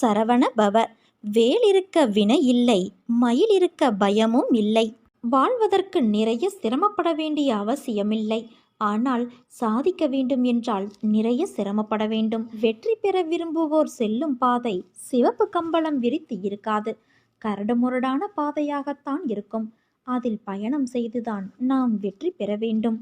சரவண பவ. வேல் இருக்க வினை இல்லை மயில் இருக்க பயமும் இல்லை. வாழ்வதற்கு நிறைய சிரமப்பட வேண்டிய அவசியமில்லை. ஆனால் சாதிக்க வேண்டும் என்றால் நிறைய சிரமப்பட வேண்டும். வெற்றி பெற விரும்புவோர் செல்லும் பாதை சிவப்பு கம்பளம் விரித்து இருக்காது. கரடுமுரடான பாதையாகத்தான் இருக்கும். அதில் பயணம் செய்துதான் நாம் வெற்றி பெற வேண்டும்.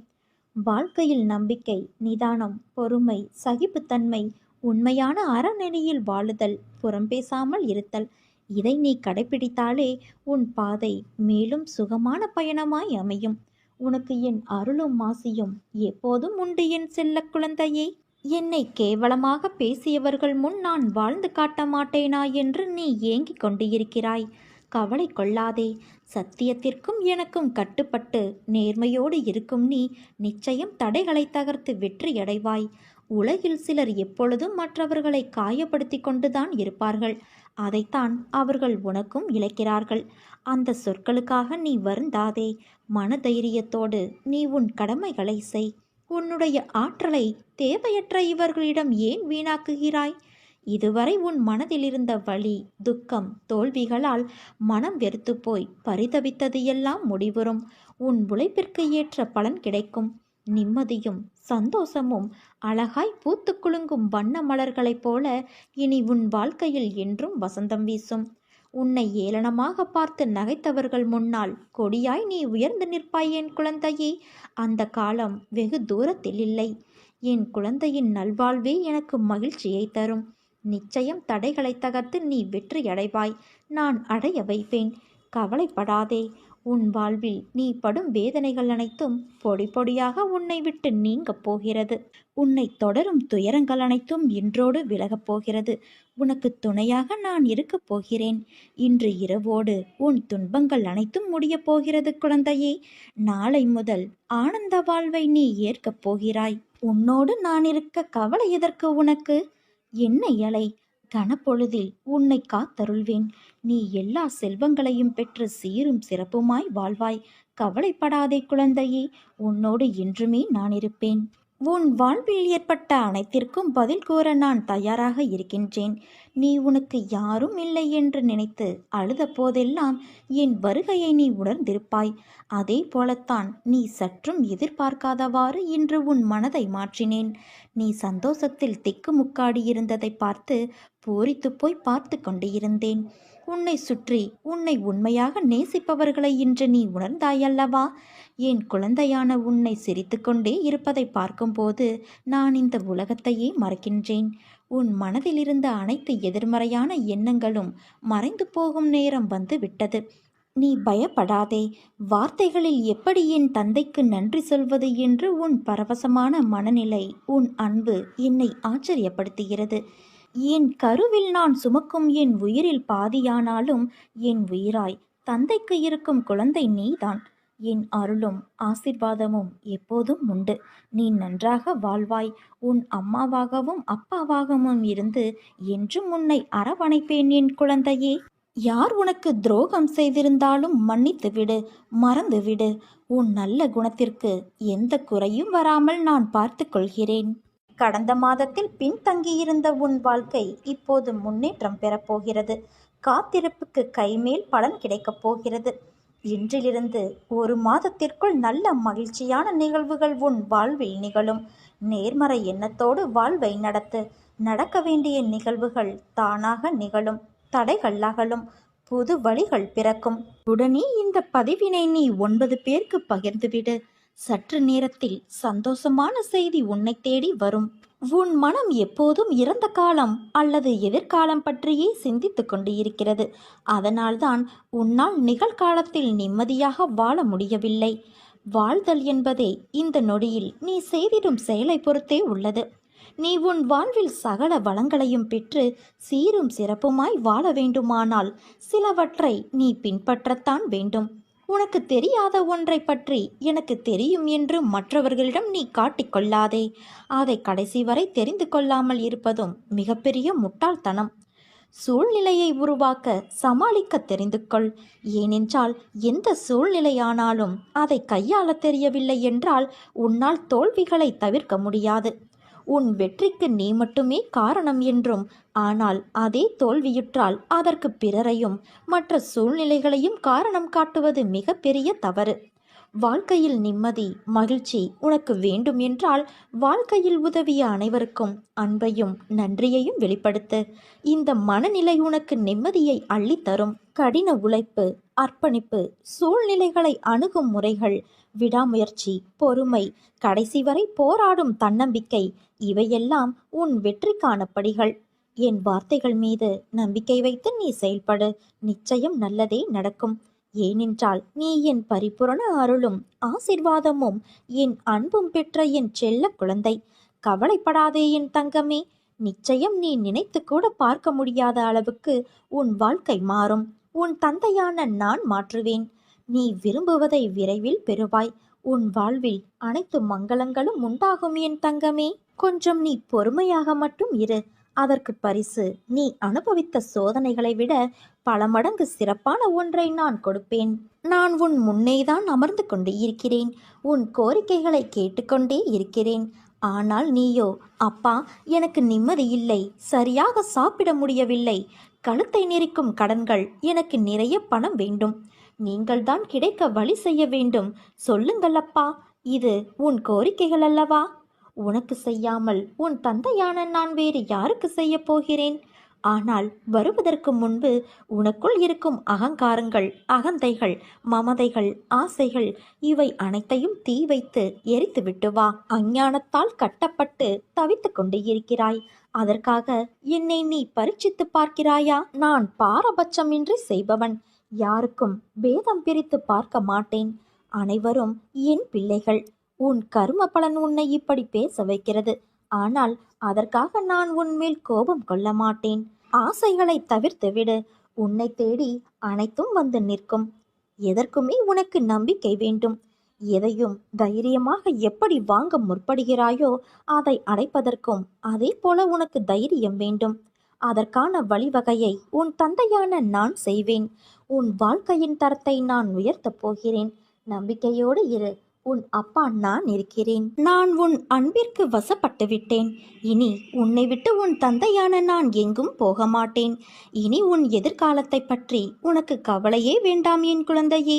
வாழ்க்கையில் நம்பிக்கை நிதானம் பொறுமை சகிப்புத்தன்மை உண்மையான அறநெறியில் வாழுதல் புறம் பேசாமல் இருத்தல். இதை நீ கடைபிடித்தாலே உன் பாதை மேலும் சுகமான பயணமாய் அமையும். உனக்கு என் அருளும் மாசியும் எப்போதும் உண்டு என் செல்ல குழந்தையே. என்னை கேவலமாக பேசியவர்கள் முன் நான் வாழ்ந்து காட்ட மாட்டேனா என்று நீ ஏங்கிக் கொண்டிருக்கிறாய். கவலை கொள்ளாதே. சத்தியத்திற்கும் எனக்கும் கட்டுப்பட்டு நேர்மையோடு இருக்கும் நீ நிச்சயம் தடைகளை தகர்த்து வெற்றியடைவாய். உலகில் சிலர் எப்பொழுதும் மற்றவர்களை காயப்படுத்தி கொண்டுதான் இருப்பார்கள். அதைத்தான் அவர்கள் உனக்கும் இழைக்கிறார்கள். அந்த சொற்களுக்காக நீ வருந்தாதே. மனதைரியத்தோடு நீ உன் கடமைகளை செய். உன்னுடைய ஆற்றலை தேவையற்ற இவர்களிடம் ஏன் வீணாக்குகிறாய்? இதுவரை உன் மனதில் இருந்த வலி துக்கம் தோல்விகளால் மனம் வெறுத்து போய் பரிதவித்தது எல்லாம் முடிவுறும். உன் உழைப்பிற்கு ஏற்ற பலன் கிடைக்கும். நிம்மதியும் சந்தோஷமும் அழகாய் பூத்து குலுங்கும் வண்ண மலர்களைப் போல இனி உன் வாழ்க்கையில் என்றும் வசந்தம் வீசும். உன்னை ஏளனமாக பார்த்து நகைத்தவர்கள் முன்னால் கொடியாய் நீ உயர்ந்து நிற்பாய் என் குழந்தையே. அந்த காலம் வெகு தூரத்தில் இல்லை. என் குழந்தையின் நல்வாழ்வே எனக்கு மகிழ்ச்சியை தரும். நிச்சயம் தடைகளை தகர்த்து நீ வெற்றி அடைவாய் நான் அடைய வைப்பேன். கவலைப்படாதே. உன் வாழ்வில் நீ படும் வேதனைகள் அனைத்தும் பொடி பொடியாக உன்னை விட்டு நீங்கப் போகிறது. உன்னை தொடரும் துயரங்கள் அனைத்தும் இன்றோடு விலகப் போகிறது. உனக்கு துணையாக நான் இருக்கப் போகிறேன். இன்று இரவோடு உன் துன்பங்கள் அனைத்தும் முடியப் போகிறது குழந்தையே. நாளை முதல் ஆனந்த வாழ்வை நீ ஏற்கப் போகிறாய். உன்னோடு நான் இருக்க கவலை எதற்கு உனக்கு? என்ன இலை? கனப்பொழுதில் உன்னை காத்தருள்வேன். நீ எல்லா செல்வங்களையும் பெற்று சீரும் சிறப்புமாய் வாழ்வாய். கவலைப்படாதே குழந்தையே உன்னோடு என்றுமே நான் இருப்பேன். உன் வாழ்வில் ஏற்பட்ட அனைத்திற்கும் பதில் கூற நான் தயாராக இருக்கின்றேன். நீ உனக்கு யாரும் இல்லை என்று நினைத்து அழுத போதெல்லாம் என் வருகையை நீ உணர்ந்திருப்பாய். அதே போலத்தான் நீ சற்றும் எதிர்பார்க்காதவாறு இன்று உன் மனதை மாற்றினேன். நீ சந்தோஷத்தில் திக்குமுக்காடி இருந்ததை பார்த்து பூரித்து போய் பார்த்து கொண்டு இருந்தேன் உன்னை சுற்றி உன்னை உண்மையாக நேசிப்பவர்களை இன்று நீ உணர்ந்தாயல்லவா? என் குழந்தையான உன்னை சிரித்துக்கொண்டே இருப்பதை பார்க்கும்போது நான் இந்த உலகத்தையே மறக்கின்றேன். உன் மனதில் இருந்த அனைத்து எதிர்மறையான எண்ணங்களும் மறைந்து போகும் நேரம் வந்து விட்டது. நீ பயப்படாதே. வார்த்தைகளில் எப்படி என் தந்தைக்கு நன்றி சொல்வது என்று உன் பரவசமான மனநிலை உன் அன்பு என்னை ஆச்சரியப்படுத்துகிறது. என் கருவில் நான் சுமக்கும் என் உயிரில் பாதியானாலும் என் உயிராய் தந்தைக்கு இருக்கும் குழந்தை நீதான். என் அருளும் ஆசிர்வாதமும் எப்போதும் உண்டு. நீ நன்றாக வாழ்வாய். உன் அம்மாவாகவும் அப்பாவாகவும் இருந்து என்றும் உன்னை அரவணைப்பேன் என் குழந்தையே. யார் உனக்கு துரோகம் செய்திருந்தாலும் மன்னித்து விடு மறந்து விடு உன் நல்ல குணத்திற்கு எந்த குறையும் வராமல் நான் பார்த்து கொள்கிறேன். கடந்த மாதத்தில் பின்தங்கியிருந்த உன் வாழ்க்கை இப்போது முன்னேற்றம் பெறப்போகிறது. காத்திருப்புக்கு கைமேல் பலன் கிடைக்கப் போகிறது. இன்றிலிருந்து ஒரு மாதத்திற்குள் நல்ல மகிழ்ச்சியான நிகழ்வுகள் உன் வாழ்வில் நிகழும். நேர்மறை எண்ணத்தோடு வாழ்வை நடத்து. நடக்க வேண்டிய நிகழ்வுகள் தானாக நிகழும். தடைகள் அகலும். புது வழிகள் பிறக்கும். உடனே இந்த பதிவினை நீ ஒன்பது பேருக்கு பகிர்ந்துவிடு. சற்று நேரத்தில் சந்தோஷமான செய்தி உன்னை தேடி வரும். உன் மனம் எப்போதும் இறந்த காலம் அல்லது எதிர்காலம் பற்றியே சிந்தித்து கொண்டு இருக்கிறது அதனால்தான் உன்னால் நிகழ்காலத்தில் நிம்மதியாக வாழ முடியவில்லை. வாழ்தல் என்பதே இந்த நொடியில் நீ செய்திடும் செயலை பொறுத்தே உள்ளது. நீ உன் வாழ்வில் சகல வளங்களையும் பெற்று சீரும் சிறப்புமாய் வாழ வேண்டுமானால் சிலவற்றை நீ பின்பற்றத்தான் வேண்டும். உனக்கு தெரியாத ஒன்றை பற்றி எனக்கு தெரியும் என்று மற்றவர்களிடம் நீ காட்டிக்கொள்ளாதே அதை கடைசி வரை தெரிந்து கொள்ளாமல் இருப்பதும் மிகப்பெரிய முட்டாள்தனம். சூழ்நிலையை உருவாக்க சமாளிக்க தெரிந்து கொள். ஏனென்றால் எந்த சூழ்நிலையானாலும் அதை கையாள தெரியவில்லை என்றால் உன்னால் தோல்விகளை தவிர்க்க முடியாது. உன் வெற்றிக்கு நீ மட்டுமே காரணம் என்றும். ஆனால் அதே தோல்வியுற்றால் அதற்கு பிறரையும் மற்ற சூழ்நிலைகளையும் காரணம் காட்டுவது மிகப்பெரிய தவறு. வாழ்க்கையில் நிம்மதி மகிழ்ச்சி உனக்கு வேண்டும் என்றால் வாழ்க்கையில் உதவிய அனைவருக்கும் அன்பையும் நன்றியையும் வெளிப்படுத்து. இந்த மனநிலை உனக்கு நிம்மதியை அள்ளித்தரும். கடின உழைப்பு அர்ப்பணிப்பு சூழ்நிலைகளை அணுகும் முறைகள் விடாமுயற்சி பொறுமை கடைசி வரை போராடும் தன்னம்பிக்கை இவையெல்லாம் உன் வெற்றிக்கான படிகள் என் வார்த்தைகள் மீது நம்பிக்கை வைத்து நீ செயல்படு. நிச்சயம் நல்லதே நடக்கும். ஏனென்றால் நீ என் பரிபூரண அருளும் ஆசிர்வாதமும் என் அன்பும் பெற்ற என் செல்ல குழந்தை. கவலைப்படாதே என் தங்கமே நிச்சயம் நீ நினைத்து கூட பார்க்க முடியாத அளவுக்கு உன் வாழ்க்கை மாறும். உன் தந்தையான நான் மாற்றுவேன். நீ விரும்புவதை விரைவில் பெறுவாய். உன் வாழ்வில் அனைத்து மங்களங்களும் உண்டாகும் என் தங்கமே. கொஞ்சம் நீ பொறுமையாக மட்டும் இரு. அதற்கு பரிசு. நீ அனுபவித்த சோதனைகளை விட பல மடங்கு சிறப்பான ஒன்றை நான் கொடுப்பேன். நான் உன் முன்னேதான் அமர்ந்து கொண்டு இருக்கிறேன். உன் கோரிக்கைகளை கேட்டுக்கொண்டே இருக்கிறேன். ஆனால் நீயோ அப்பா எனக்கு நிம்மதி இல்லை. சரியாக சாப்பிட முடியவில்லை. கழுத்தை நெரிக்கும் கடன்கள். எனக்கு நிறைய பணம் வேண்டும். நீங்கள்தான் கிடைக்க வழி செய்ய வேண்டும். சொல்லுங்கள் அப்பா. இது உன் கோரிக்கைகள் அல்லவா? உனக்கு செய்யாமல் உன் தந்தையான நான் வேறு யாருக்கு செய்யப் போகிறேன்? ஆனால் வருவதற்கு முன்பு உனக்குள் இருக்கும் அகங்காரங்கள் அகந்தைகள் மமதைகள் ஆசைகள் இவை அனைத்தையும் தீ வைத்து எரித்து விட்டு வா. அஞ்ஞானத்தால் கட்டப்பட்டு தவித்து கொண்டு இருக்கிறாய். அதற்காக என்னை நீ பரீட்சித்து பார்க்கிறாயா? நான் பாரபட்சமின்றி செய்பவன். யாருக்கும் பேதம் பிரித்து பார்க்க மாட்டேன். அனைவரும் என் பிள்ளைகள். உன் கரும பலன் உன்னை இப்படி பேச வைக்கிறது. ஆனால் அதற்காக நான் உன்மேல் கோபம் கொள்ள மாட்டேன். ஆசைகளை தவிர்த்து விடு. உன்னை தேடி அனைத்தும் வந்து நிற்கும். எதற்குமே உனக்கு நம்பிக்கை வேண்டும். எதையும் தைரியமாக எப்படி வாங்க முற்படுகிறாயோ அதை அடைப்பதற்கும் அதே போல உனக்கு தைரியம் வேண்டும். அதற்கான வழிவகையை உன் தந்தையான நான் செய்வேன். உன் வாழ்க்கையின் தரத்தை நான் உயர்த்தப் போகிறேன். நம்பிக்கையோடு இரு. உன் அப்பா நான் இருக்கிறேன். நான் உன் அன்பிற்கு வசப்பட்டு விட்டேன் இனி உன்னை விட்டு உன் தந்தையான நான் எங்கும் போக மாட்டேன் இனி உன் எதிர்காலத்தை பற்றி உனக்கு கவலையே வேண்டாம் என் குழந்தையே.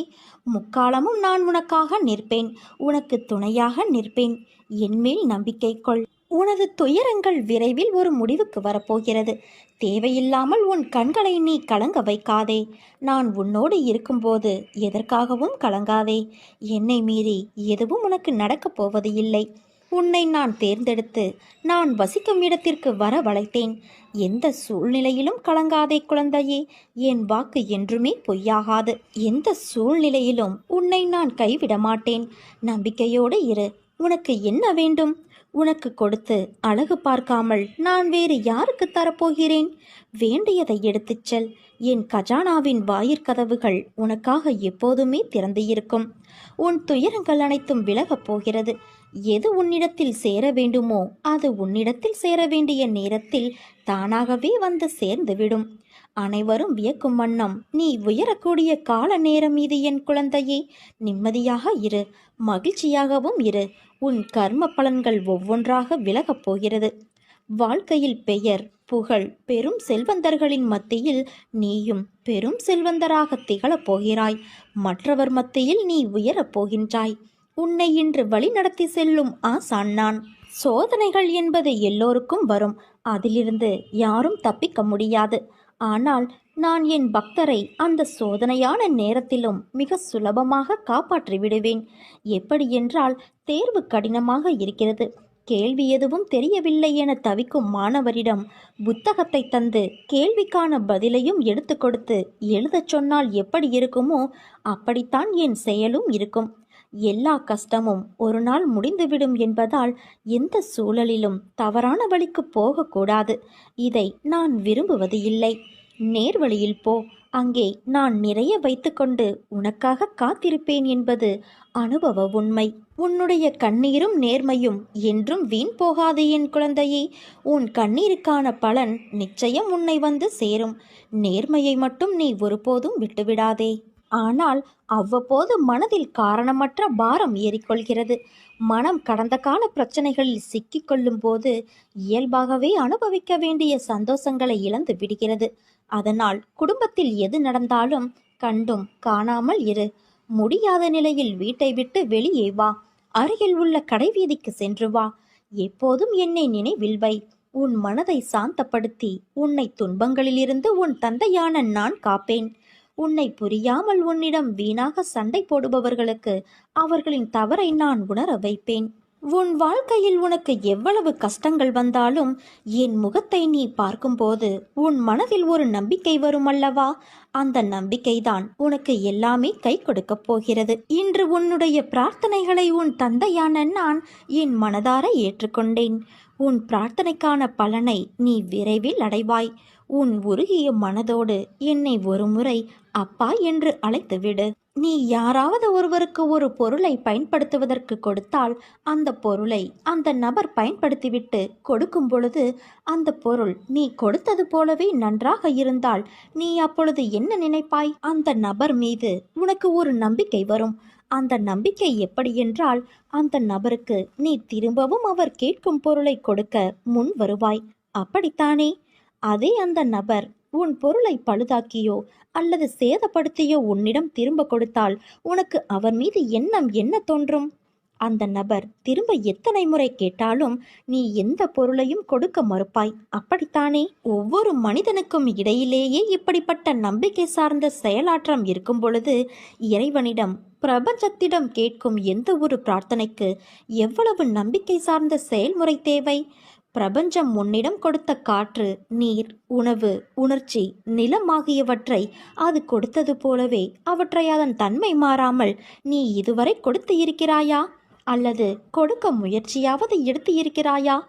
முக்காலமும் நான் உனக்காக நிற்பேன். உனக்கு துணையாக நிற்பேன். என்மேல் நம்பிக்கை கொள். உனது துயரங்கள் விரைவில் ஒரு முடிவுக்கு வரப்போகிறது. தேவையில்லாமல் உன் கண்களை நீ கலங்க வைக்காதே. நான் உன்னோடு இருக்கும்போது எதற்காகவும் கலங்காதே. என்னை மீறி எதுவும் உனக்கு நடக்கப் போவது இல்லை. உன்னை நான் தேர்ந்தெடுத்து நான் வசிக்கும் இடத்திற்கு வர வளைத்தேன் எந்த சூழ்நிலையிலும் கலங்காதே குழந்தையே. என் வாக்கு என்றுமே பொய்யாகாது. எந்த சூழ்நிலையிலும் உன்னை நான் கைவிட மாட்டேன் நம்பிக்கையோடு இரு. உனக்கு என்ன வேண்டும்? உனக்கு கொடுத்து அழகு பார்க்காமல் நான் வேறு யாருக்கு தரப்போகிறேன்? வேண்டியதை எடுத்துச் செல். என் கஜானாவின் வாயிற்கதவுகள் உனக்காக எப்போதுமே திறந்து இருக்கும் உன் துயரங்கள் அனைத்தும் விலகப் போகிறது. எது உன்னிடத்தில் சேர வேண்டுமோ அது உன்னிடத்தில் சேர வேண்டிய நேரத்தில் தானாகவே வந்து சேர்ந்துவிடும். அனைவரும் வியக்கும் வண்ணம் நீ உயரக்கூடிய கால நேரம் இது என் குழந்தையே. நிம்மதியாக இரு. மகிழ்ச்சியாகவும் இரு. உன் கர்ம பலன்கள் ஒவ்வொன்றாக விலகப் போகிறது. வாழ்க்கையில் பெயர் புகழ் பெரும் செல்வந்தர்களின் மத்தியில் நீயும் பெரும் செல்வந்தராக திகழப் போகிறாய். மற்றவர் மத்தியில் நீ உயரப் போகின்றாய். உன்னை இன்று வழிநடத்தி செல்லும் ஆசான் நான். சோதனைகள் என்பது எல்லோருக்கும் வரும். அதிலிருந்து யாரும் தப்பிக்க முடியாது. ஆனால் நான் என் பக்தரை அந்த சோதனையான நேரத்திலும் மிக சுலபமாக காப்பாற்றி விடுவேன். எப்படி என்றால் தேர்வு கடினமாக இருக்கிறது. கேள்வி எதுவும் தெரியவில்லை என தவிக்கும் மாணவரிடம் புத்தகத்தை தந்து கேள்விக்கான பதிலையும் எடுத்து கொடுத்து எழுதச் சொன்னால் எப்படி இருக்குமோ அப்படித்தான் என் செயலும் இருக்கும். எல்லா கஷ்டமும் ஒரு நாள் முடிந்துவிடும் என்பதால் எந்த சூழலிலும் தவறான வழிக்கு போகக்கூடாது. இதை நான் விரும்புவது இல்லை. நேர்வழியில் போ. அங்கே நான் நிறைய வைத்துக்கொண்டு உனக்காக காத்திருப்பேன் என்பது அனுபவ உண்மை. உன்னுடைய கண்ணீரும் நேர்மையும் என்றும் வீண் போகாது என் குழந்தையே. உன் கண்ணீருக்கான பலன் நிச்சயம் உன்னை வந்து சேரும். நேர்மையை மட்டும் நீ ஒருபோதும் விட்டுவிடாதே. ஆனால் அவ்வப்போது மனதில் காரணமற்ற பாரம் ஏறிக்கொள்கிறது. மனம் கடந்த கால பிரச்சனைகளில் சிக்கிக்கொள்ளும் போது இயல்பாகவே அனுபவிக்க வேண்டிய சந்தோஷங்களை இழந்து விடுகிறது. அதனால் குடும்பத்தில் எது நடந்தாலும் கண்டும் காணாமல் இரு. முடியாத நிலையில் வீட்டை விட்டு வெளியே வா. அருகில் உள்ள கடைவீதிக்கு சென்று வா. எப்போதும் என்னை நினைவில் வை. உன் மனதை சாந்தப்படுத்தி உன்னை துன்பங்களிலிருந்து உன் தந்தையான நான் காப்பேன். உன்னை புரியாமல் உன்னிடம் வீணாக சண்டை போடுபவர்களுக்கு அவர்களின் தவறை நான் உணர வைப்பேன். உன் வாழ்க்கையில் உனக்கு எவ்வளவு கஷ்டங்கள் வந்தாலும் என் முகத்தை நீ பார்க்கும்போது உன் மனதில் ஒரு நம்பிக்கை வரும் அல்லவா அந்த நம்பிக்கைதான் உனக்கு எல்லாமே கை கொடுக்கப் போகிறது. இன்று உன்னுடைய பிரார்த்தனைகளை உன் தந்தையான நான் என் மனதார ஏற்றுக்கொண்டேன். உன் பிரார்த்தனைக்கான பலனை நீ விரைவில் அடைவாய். உன் உருகிய மனதோடு என்னை ஒருமுறை அப்பா என்று அழைத்துவிடு நீ யாராவது ஒருவருக்கு ஒரு பொருளை பயன்படுத்துவதற்கு கொடுத்தால் அந்த பொருளை அந்த நபர் பயன்படுத்திவிட்டு கொடுக்கும் பொழுது அந்த பொருள் நீ கொடுத்தது போலவே நன்றாக இருந்தால் நீ அப்பொழுது என்ன நினைப்பாய்? அந்த நபர் மீது உனக்கு ஒரு நம்பிக்கை வரும். அந்த நம்பிக்கை எப்படி என்றால் அந்த நபருக்கு நீ திரும்பவும் அவர் கேட்கும் பொருளை கொடுக்க முன் வருவாய். அப்படித்தானே? அதே அந்த நபர் உன் பொருளை பழுதாக்கியோ அல்லது சேதப்படுத்தியோ உன்னிடம் திரும்ப கொடுத்தால் உனக்கு அவர் மீது எண்ணம் என்ன தோன்றும்? அந்த நபர் திரும்ப எத்தனை முறை கேட்டாலும் நீ எந்த பொருளையும் கொடுக்க மறுப்பாய். அப்படித்தானே? ஒவ்வொரு மனிதனுக்கும் இடையிலேயே இப்படிப்பட்ட நம்பிக்கை சார்ந்த செயலாற்றம் இருக்கும் பொழுது இறைவனிடம் பிரபஞ்சத்திடம் கேட்கும் எந்த ஒரு பிரார்த்தனைக்கு எவ்வளவு நம்பிக்கை சார்ந்த செயல்முறை தேவை? பிரபஞ்சம் உன்னிடம் கொடுத்த காற்று நீர் உணவு உணர்ச்சி நிலம் ஆகியவற்றை அது கொடுத்தது போலவே அவற்றை அதன் தன்மை மாறாமல் நீ இதுவரை கொடுத்து இருக்கிறாயா? அல்லது கொடுக்க முயற்சியாவது எடுத்து இருக்கிறாயா?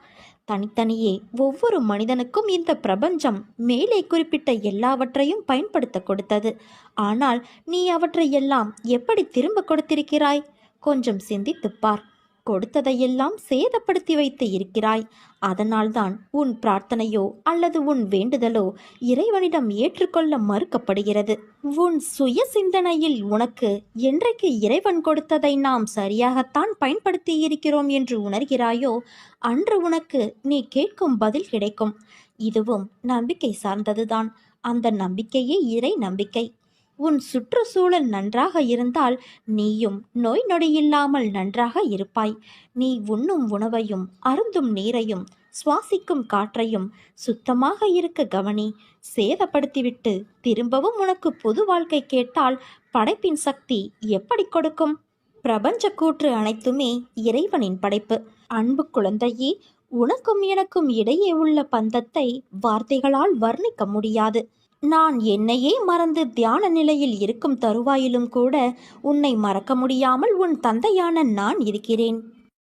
தனித்தனியே ஒவ்வொரு மனிதனுக்கும் இந்த பிரபஞ்சம் மேலே குறிப்பிட்ட எல்லாவற்றையும் பயன்படுத்த கொடுத்தது. ஆனால் நீ அவற்றை எல்லாம் எப்படி திரும்ப கொடுத்திருக்கிறாய்? கொஞ்சம் சிந்தித்துப் பார். கொடுத்ததையெல்லாம் சேதப்படுத்தி வைத்து இருக்கிறாய். அதனால்தான் உன் பிரார்த்தனையோ அல்லது உன் வேண்டுதலோ இறைவனிடம் ஏற்றுக்கொள்ள மறுக்கப்படுகிறது. உன் சுய சிந்தனையில் உனக்கு என்றைக்கு இறைவன் கொடுத்ததை நாம் சரியாகத்தான் பயன்படுத்தி இருக்கிறோம் என்று உணர்கிறாயோ அன்று உனக்கு நீ கேட்கும் பதில் கிடைக்கும். இதுவும் நம்பிக்கை சார்ந்ததுதான். அந்த நம்பிக்கையே இறை நம்பிக்கை. உன் சுற்றுச்சூழல் நன்றாக இருந்தால் நீயும் நோய் நொடியில்லாமல் நன்றாக இருப்பாய். நீ உண்ணும் உணவையும் அருந்தும் நீரையும் சுவாசிக்கும் காற்றையும் சுத்தமாக இருக்க கவனி. சேதப்படுத்திவிட்டு திரும்பவும் உனக்கு பொது வாழ்க்கை கேட்டால் படைப்பின் சக்தி எப்படி கொடுக்கும்? பிரபஞ்ச கூற்று அனைத்துமே இறைவனின் படைப்பு. அன்பு குழந்தையே உனக்கும் எனக்கும் இடையே உள்ள பந்தத்தை வார்த்தைகளால் வர்ணிக்க முடியாது. நான் என்னையே மறந்து தியான நிலையில் இருக்கும் தருவாயிலும் கூட உன்னை மறக்க முடியாமல் உன் தந்தையான நான் இருக்கிறேன்.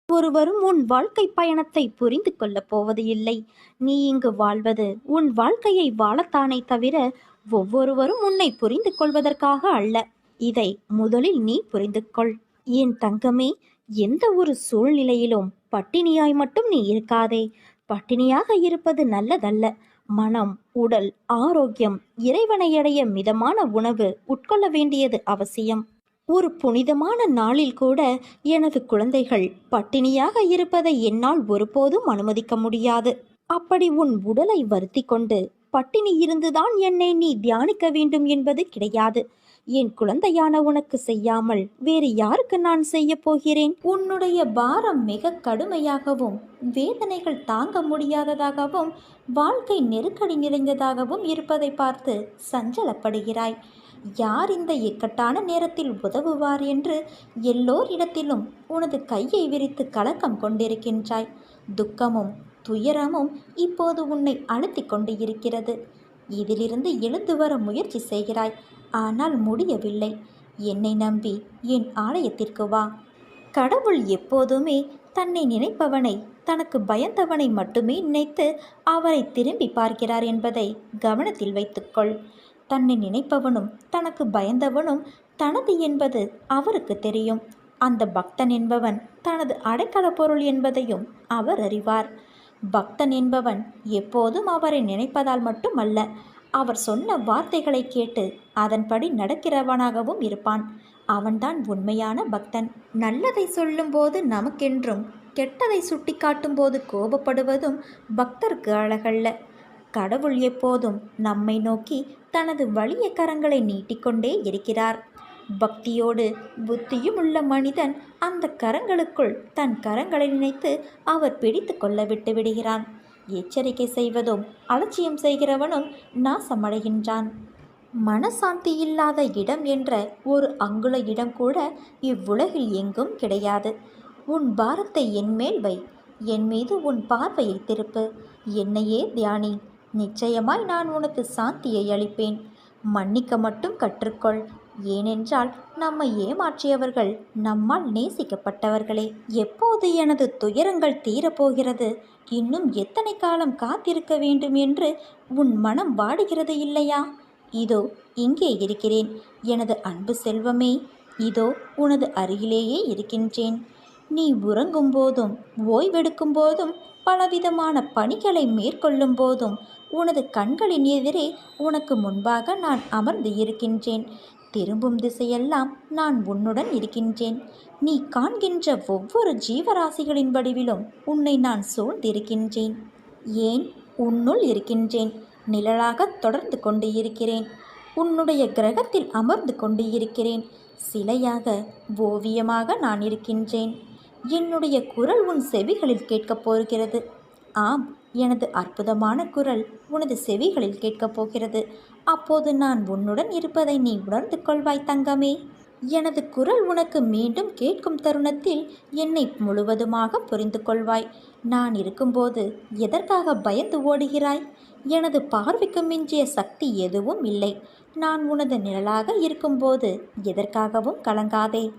ஒருவரும் உன் வாழ்க்கை பயணத்தை புரிந்து கொள்ளப் போவது இல்லை. நீ இங்கு வாழ்வது உன் வாழ்க்கையை வாழத்தானே தவிர ஒவ்வொருவரும் உன்னை புரிந்து கொள்வதற்காக அல்ல. இதை முதலில் நீ புரிந்து கொள். என் தங்கமே எந்த ஒரு சூழ்நிலையிலும் பட்டினியாய் மட்டும் நீ இருக்காதே. பட்டினியாக இருப்பது நல்லதல்ல. மனம் உடல் ஆரோக்கியம் இறைவனை அடைய மிதமான உணவு உட்கொள்ள வேண்டியது அவசியம். ஒரு புனிதமான நாளில் கூட எனது குழந்தைகள் பட்டினியாக இருப்பதை என்னால் ஒருபோதும் அனுமதிக்க முடியாது. அப்படி உன் உடலை வருத்தி கொண்டு பட்டினி இருந்துதான் என்னை நீ தியானிக்க வேண்டும் என்பது கிடையாது. என் குழந்தையான உனக்கு செய்யாமல் வேறு யாருக்கு நான் செய்ய போகிறேன்? உன்னுடைய பாரம் மிக கடுமையாகவும் வேதனைகள் தாங்க முடியாததாகவும் வாழ்க்கை நெருக்கடி நிறைந்ததாகவும் இருப்பதை பார்த்து சஞ்சலப்படுகிறாய். யார் இந்த இக்கட்டான நேரத்தில் உதவுவார் என்று எல்லோரிடத்திலும் உனது கையை விரித்து கலக்கம் கொண்டிருக்கின்றாய். துக்கமும் துயரமும் இப்போது உன்னை அழுத்திக் கொண்டு இருக்கிறது. இதிலிருந்து எழுந்து வர முயற்சி செய்கிறாய். ஆனால் முடியவில்லை. என்னை நம்பி என் ஆலயத்திற்கு வா. கடவுள் எப்போதுமே தன்னை நினைப்பவனை தனக்கு பயந்தவனை மட்டுமே நினைத்து அவரை திரும்பி பார்க்கிறார் என்பதை கவனத்தில் வைத்துக்கொள். தன்னை நினைப்பவனும் தனக்கு பயந்தவனும் தனது என்பது அவருக்கு தெரியும். அந்த பக்தன் என்பவன் தனது அடைக்கல பொருள் என்பதையும் அவர் அறிவார். பக்தன் என்பவன் எப்போதும் அவரை நினைப்பதால் மட்டுமல்ல அவர் சொன்ன வார்த்தைகளை கேட்டு அதன்படி நடக்கிறவனாகவும் இருப்பான். அவன்தான் உண்மையான பக்தன். நல்லதை சொல்லும்போது நமக்கென்றும் கெட்டதை சுட்டிக்காட்டும் போது கோபப்படுவதும் பக்தருக்கு அழகல்ல. கடவுள் எப்போதும் நம்மை நோக்கி தனது வலிய கரங்களை நீட்டிக்கொண்டே இருக்கிறார். பக்தியோடு புத்தியும் உள்ள மனிதன் அந்த கரங்களுக்குள் தன் கரங்களை நினைத்து அவர் பிடித்து கொள்ள விட்டு விடுகிறான். எச்சரிக்கை செய்வதும் அலட்சியம் செய்கிறவனும் நாசமடைகின்றான். மனசாந்தி இல்லாத இடம் என்ற ஒரு அங்குல இடம் கூட இவ்வுலகில் எங்கும் கிடையாது. உன் பாரத்தை என்மேல் வை. என் மீது உன் பார்வையை திருப்பு. என்னையே தியானி. நிச்சயமாய் நான் உனக்கு சாந்தியை அளிப்பேன். மன்னிக்க மட்டும் கற்றுக்கொள். ஏனென்றால் நம்மை ஏமாற்றியவர்கள் நம்மால் நேசிக்கப்பட்டவர்களே. எப்போது எனது துயரங்கள் தீரப்போகிறது? இன்னும் எத்தனை காலம் காத்திருக்க வேண்டும் என்று உன் மனம் வாடுகிறது இல்லையா? இதோ இங்கே இருக்கிறேன். எனது அன்பு செல்வமே இதோ உனது அருகிலேயே இருக்கின்றேன். நீ உறங்கும் போதும் ஓய்வெடுக்கும் போதும் பலவிதமான பணிகளை மேற்கொள்ளும் போதும் உனது கண்களின் எதிரே உனக்கு முன்பாக நான் அமர்ந்து இருக்கின்றேன். திரும்பும் திசையெல்லாம் நான் உன்னுடன் இருக்கின்றேன். நீ காண்கின்ற ஒவ்வொரு ஜீவராசிகளின் வடிவிலும் உன்னை நான் சூழ்ந்திருக்கின்றேன். ஏன்? உன்னுள் இருக்கின்றேன். நிழலாக தொடர்ந்து கொண்டு இருக்கிறேன். உன்னுடைய கிரகத்தில் அமர்ந்து கொண்டு இருக்கிறேன். சிலையாக ஓவியமாக நான் இருக்கின்றேன். என்னுடைய குரல் உன் செவிகளில் கேட்கப் போகிறது. ஆம் எனது அற்புதமான குரல் உனது செவிகளில் கேட்கப் போகிறது. அப்போது நான் உன்னுடன் இருப்பதை நீ உணர்ந்து கொள்வாய் தங்கமே. எனது குரல் உனக்கு மீண்டும் கேட்கும் தருணத்தில் என்னை முழுவதுமாக புரிந்து கொள்வாய். நான் இருக்கும்போது எதற்காக பயந்து ஓடுகிறாய்? எனது பார்வைக்கு மிஞ்சிய சக்தி எதுவும் இல்லை. நான் உனது நிழலாக இருக்கும்போது எதற்காகவும் கலங்காதே.